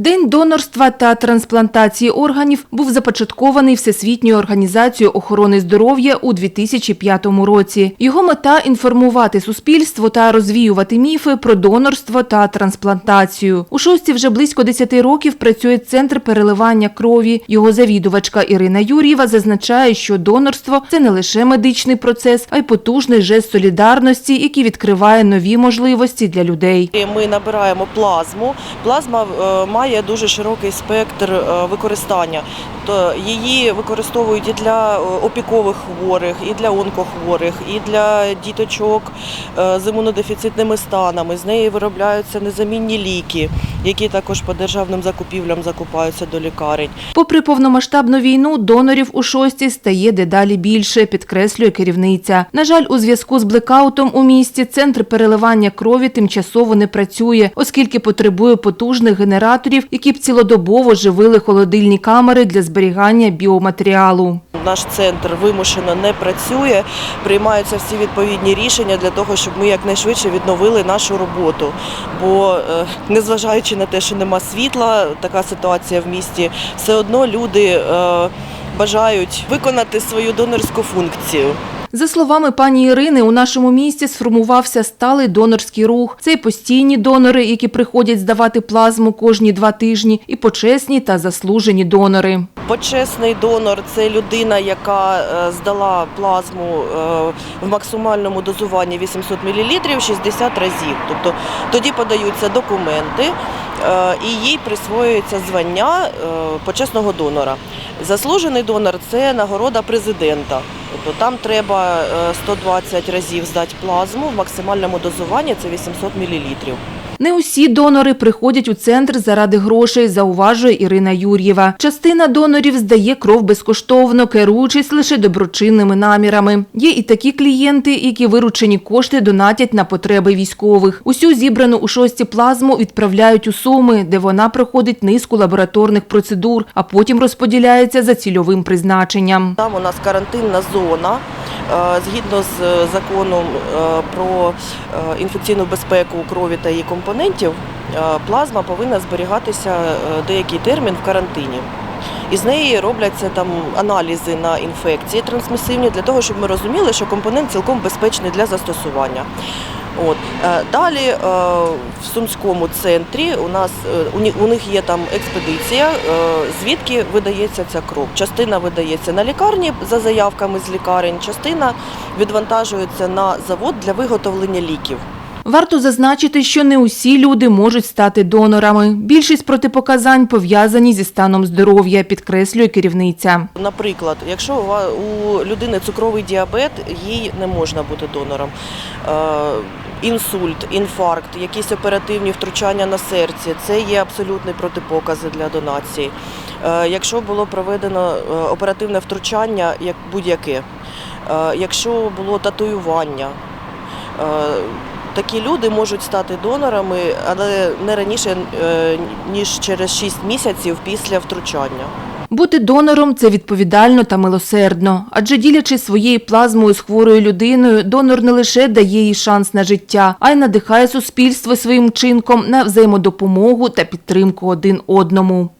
День донорства та трансплантації органів був започаткований Всесвітньою організацією охорони здоров'я у 2005 році. Його мета – інформувати суспільство та розвіювати міфи про донорство та трансплантацію. У шості вже близько 10 років працює центр переливання крові. Його завідувачка Ірина Юр'єва зазначає, що донорство – це не лише медичний процес, а й потужний жест солідарності, який відкриває нові можливості для людей. Ми набираємо плазму. Плазма е, має дуже широкий спектр е, використання. То її використовують і для е, опікових хворих, і для онкохворих, і для діточок е, з імунодефіцитними станами. З неї виробляються незамінні ліки, які також по державним закупівлям закупаються до лікарень. Попри повномасштабну війну, донорів у шості стає дедалі більше, підкреслює керівниця. На жаль, у зв'язку з блекаутом у місті центр переливання крові тимчасово не працює, оскільки потребує потужних генераторів, які б цілодобово живили холодильні камери для зберігання біоматеріалу. Наш центр вимушено не працює. Приймаються всі відповідні рішення для того, щоб ми якнайшвидше відновили нашу роботу. Бо е, незважаючи на те, що нема світла, така ситуація в місті, все одно люди е, бажають виконати свою донорську функцію. За словами пані Ірини, у нашому місті сформувався сталий донорський рух. Це й постійні донори, які приходять здавати плазму кожні два тижні, і почесні та заслужені донори. Почесний донор це людина, яка е, здала плазму е, в максимальному дозуванні 800 мл 60 разів. Тобто тоді подаються документи і їй присвоюється звання е, почесного донора. Заслужений донор це нагорода президента. Тобто там треба е, 120 разів здати плазму в максимальному дозуванні це 800 мл. Не усі донори приходять у центр заради грошей, зауважує Ірина Юр'єва. Частина донорів здає кров безкоштовно, керуючись лише доброчинними намірами. Є і такі клієнти, які виручені кошти донатять на потреби військових. Усю зібрану у шості плазму відправляють у Суми, де вона проходить низку лабораторних процедур, а потім розподіляється за цільовим призначенням. Там у нас карантинна зона. Е, Згідно з е, законом е, про інфекційну безпеку крові та її компонентів, плазма повинна зберігатися деякий термін в карантині. З неї робляться там аналізи на інфекції трансмісивні для того, щоб ми розуміли, що компонент цілком безпечний для застосування. От. Е, Далі е, в Сумському центрі у нас е, у них є там експедиція, звідки видається ця кров. Частина видається на лікарні за заявками з лікарень, частина відвантажується на завод для виготовлення ліків. Варто зазначити, що не усі люди можуть стати донорами. Більшість протипоказань пов'язані зі станом здоров'я, підкреслює керівниця. Наприклад, якщо у людини цукровий діабет, їй не можна бути донором. Інсульт, інфаркт, якісь оперативні втручання на серці це є абсолютні протипокази для донації. Е, Якщо було проведено е, оперативне втручання, як будь-яке, е, якщо було татуювання, такі люди можуть стати донорами, але не раніше ніж через 6 місяців після втручання. Бути донором – це відповідально та милосердно. Адже ділячись своєю плазмою з хворою людиною, донор не лише дає їй шанс на життя, а й надихає суспільство своїм чинком на взаємодопомогу та підтримку один одному.